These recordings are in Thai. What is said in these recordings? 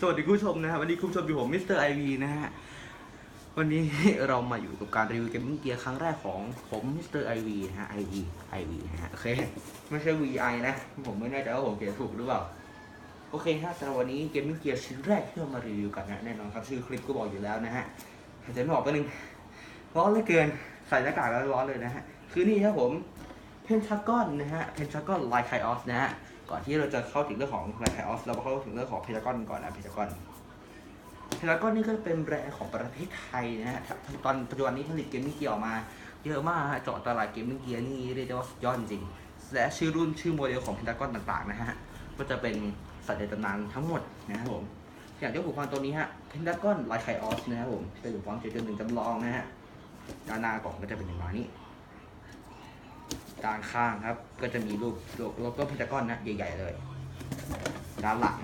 สวัสดีคุณผู้ชมนะครับวันนี้คุณผู้ชมอยู่ผมมิสเตอร์ไอวีนะฮะวันนี้เรามาอยู่กับการรีวิวเกมมิ่งเกียร์ครั้งแรกของผมมิสเตอร์ไอวีนะฮะไอวีไอวีนะฮะโอเคไม่ใช่ VI นะ ผมไม่แน่ใจว่าผมเขียนถูกหรือเปล่า โอเคฮะสำหรับวันนี้เกมมิ่งเกียร์ชิ้นแรกที่เรามารีวิวกันนะแน่นอนครับชื่อคลิปก็บอกอยู่แล้วนะฮะหายใจไม่ออกไปบนึงร้อนเหลือเกินใส่หน้ากากแล้วร้อนเลยนะฮะคือนี่ครับผม เพนทากอนนะฮะเพนทากอนไลไคออสนะฮะก่อนที่เราจะเข้าถึงเรื่องของไลไคออสเรามาเข้าถึงเรื่องของเพนทากอนก่อนนะเพนทากอนเพนทากอนนี่ก็เป็นแบรนด์ของประเทศไทยนะฮะตอนปัจจุบันนี้ผลิตเกมมิ่งเกียร์ออกมา เยอะมากฮะเจาะตลาดเกมมิ่งเกียร์นี่เรียกได้ว่าสุดยอดจริงและชื่อรุ่นชื่อโมเดลของเพนทากอนต่างๆนะฮะก็จะเป็นสัตว์ในตำนานทั้งหมดนะครับผมอย่างเจ้าหูฟังตัวนี้ฮะเพนทากอนไลไคออสนะครับผมเป็นหูฟังเจ็ดจุดหนึ่งจำลองนะฮะด้านหน้ากล่องก็จะเป็นอย่างนี้ ด้านข้างครับ ก็จะมีรูปโลโก้เพนทากอนนะใหญ่ๆเลย ด้านหลัง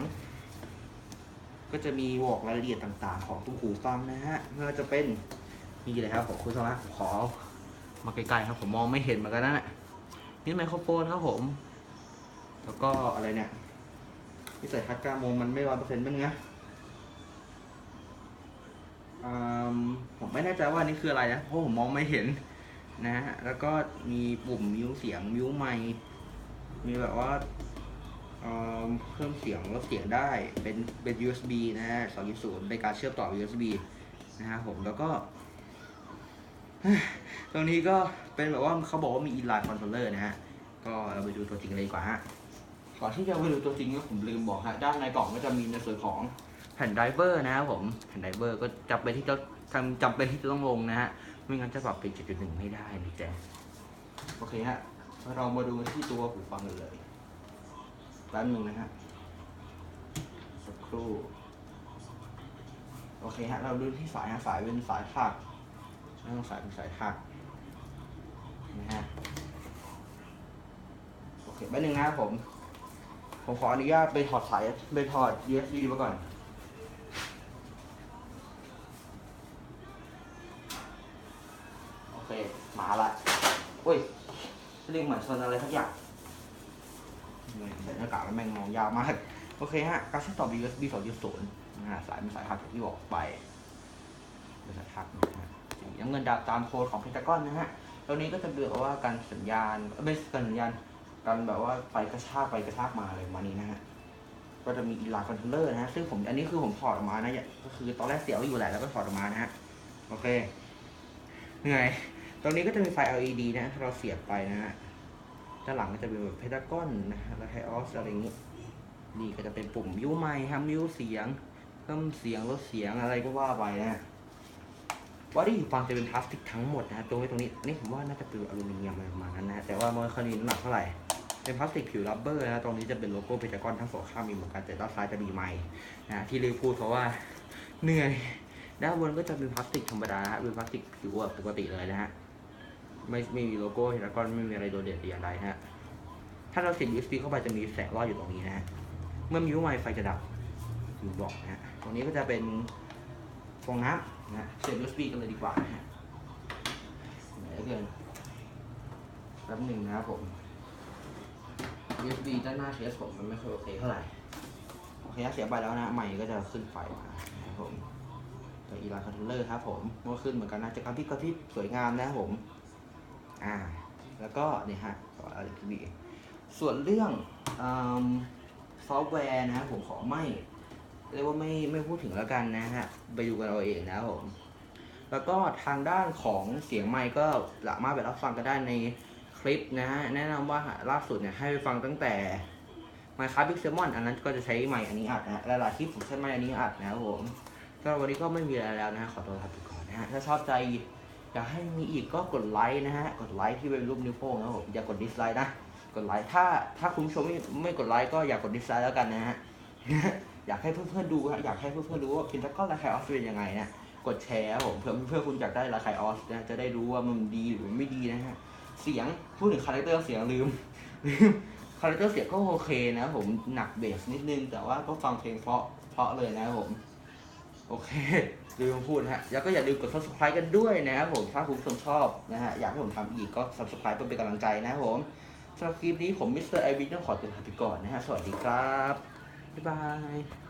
ก็จะมีบอกรายละเอียดต่างๆ ของตู้หูฟังนะฮะไม่ว่าจะเป็นนี่เลยครับผมคุณสมัครขอมาใกลๆครับผมมองไม่เห็นเหมือนกันนะเนี่ยนี่ไมโครโฟนครับผม แล้วก็อะไรเนี่ยวิสัยทัศน์กล้ามงมันไม่ร้อยเปอร์เซ็นต์เป็นไงอืมผมไม่แน่ใจว่านี่คืออะไรนะเพราะผมมองไม่เห็น นะฮะ แล้วก็มีปุ่มมิวเสียงมิวไมค์มีแบบว่าเอ่อเพิ่มเสียงลดเสียงได้เป็นเป็น USB นะฮะ2.0เป็นการเชื่อมต่อ USB นะฮะผมแล้วก็ ตรงนี้ก็เป็นแบบว่าเขาบอกว่ามี inline controller นะฮะ ก็เราไปดูตัวจริงเลยดีกว่าฮะ ก่อนที่จะไปดูตัวจริงก็ผมลืมบอกฮะ ด้านในกล่องก็จะมีในส่วนของแผ่นไดรเวอร์นะครับผม แผ่นไดรเวอร์ก็จำเป็นที่จะทำจำเป็นที่จะต้องลงนะฮะ ไม่งั้นจะปรับเป็น 7.1 ไม่ได้นะจ๊ะโอเคฮะ เรามาดูที่ตัวหูฟังกันเลยแป๊บนึงนะฮะ สักครู่ โอเคฮะ เราดูที่สายฮะ สายเป็นสายถักไม่ต้องสายเป็นสายถักนะฮะ โอเคแป๊บนึงนะครับผม ผมขออนุญาตไปถอดสาย ไปถอด USB มาก่อนาละเฮ้ยเรียกเหมือนโซนอะไรสักอย่างใส่หน้ากากแล้วแม่งมองยาวมาก โอเคฮะ การเชื่อมต่อ USB 2.0นะฮะสายเป็นสายทักอย่างที่บอกไปเป็นสายทักนะฮะสีน้ำเงินดาบตามโค้ดของเพนตากอนนะฮะตัวนี้ก็จะเบือกว่าการสัญญาณไม่สัญญาณการแบบว่าไฟกระชากไปกระชากมาอะไรประมาณนี้นะฮะก็จะมีอีลาคอนโทรลเลอร์นะฮะ ซึ่งผมอันนี้คือผมถอดออกมานะเนี่ยก็คือตอนแรกเสียวอยู่แหละแล้วก็ถอดออกมานะฮะ โอเค เหนื่อย ตรงนี้ก็จะมีไฟ LED นะถ้าเราเสียบไปนะฮะ ด้านหลังก็จะเป็นแบบเพดากอนนะฮะแล้วไฮออสอะไรอย่างนี้ นี่ก็จะเป็นปุ่มมิวไมค์ครับมิวเสียง เพิ่มเสียงลดเสียงอะไรก็ว่าไปนะฮะบอดี้หูฟังจะเป็นพลาสติกทั้งหมดนะฮะตรงนี้ตรงนี้ นี่ผมว่าน่าจะเป็นอลูมิเนียมอะไรประมาณนั้นนะฮะแต่ว่ามันค่อยมีน้ำหนักเท่าไหร่ เป็นพลาสติกผิวรับเบอร์นะ ตรงนี้จะเป็นโลโก้เพจากอนทั้งสองข้างมีเหมือนกันแต่ด้านซ้ายจะมีไม้นะที่ลืมพูดเพราะว่าเหนื่อยด้านบนก็จะเป็นพลาสติกธรรมดาฮะเป็นพลาสติกผิวแบบปกติเลยนะฮะ ไม่ไม่มีโลโก้เพจากอนไม่มีอะไรโดดเด่นอย่างใดฮะ ถ้าเราเสียบ USB เข้าไปจะมีแสงรอดอยู่ตรงนี้นะฮะ เมื่อมิวไมค์ไฟจะดับอยู่บอกนะฮะ ตรงนี้ก็จะเป็นฟองน้ำนะฮะเสียบ USB กันเลยดีกว่านะฮะไหนเหลือเกินแป๊บหนึ่งนะครับผม USB ด้านหน้าเคสผมมันไม่ค่อยโอเคเท่าไหร่โอเคเสียบไปแล้วนะใหม่ก็จะขึ้นไฟมานะครับผมตัวอีลาคอนโทรลเลอร์ครับผมก็ขึ้นเหมือนกันนะจะกระพริบกระพริบสวยงามนะครับผม อ่าแล้วก็นี่ฮะออะไรทีวีส่วนเรื่องซอฟต์แวร์นะผมขอไม่เรียกว่าไม่ไม่พูดถึงแล้วกันนะฮะ ไปดูกันเอาเองนะผมแล้วก็ทางด้านของเสียงไมค์ก็สามารถไปรับฟังกันได้ในคลิปนะฮะ แนะนำว่าล่าสุดเนี่ยให้ไปฟังตั้งแต่ Minecraft Big Salmon อันนั้นก็จะใช้ไมค์อันนี้อัดนะหลายๆคลิปผมใช้ไมค์อันนี้อัดนะครับผมสำหรับวันนี้ก็ไม่มีอะไรแล้วนะฮะขอตัวลาไปก่อนนะฮะถ้าชอบใจ อยากให้มีอีกก็กดไลค์นะฮะ กดไลค์ที่เป็นรูปนิ้วโป้งนะผมอย่ากดดิสไลค์นะ กดไลค์ถ้าถ้าคุณผู้ชมไม่ไม่กดไลค์ก็อย่ากกดดิสไลค์แล้วกันนะฮะ อยากให้เพื่อนๆดูฮะอยากให้เพื่อนๆรู้ว่าพินทักก็ราคาออสเป็นยังไงนะ กดแชร์ผมเพื่อเพื่อคุณอยากได้ราคาออสนะจะได้รู้ว่ามันดีหรือไม่ดีนะฮะ เสียงพูดถึงคาแรคเตอร์เสียงลืมลืมคาแรคเตอร์เสียงก็โอเคนะผมหนักเบสนิดนึงแต่ว่าก็ฟังเพลงเพราะเพราะเลยนะผม โอเคลืมพูดฮะ แล้วก็อย่าลืมกด subscribe กันด้วยนะครับผม ถ้าคุณผู้ชมชอบนะฮะ อยากให้ผมทำอีกก็ subscribe เพื่อเป็นกำลังใจนะครับผมสำหรับคลิปนี้ผมมิสเตอร์ไอวินต้องขอตัวลาไปก่อนนะฮะ สวัสดีครับ บ๊ายบาย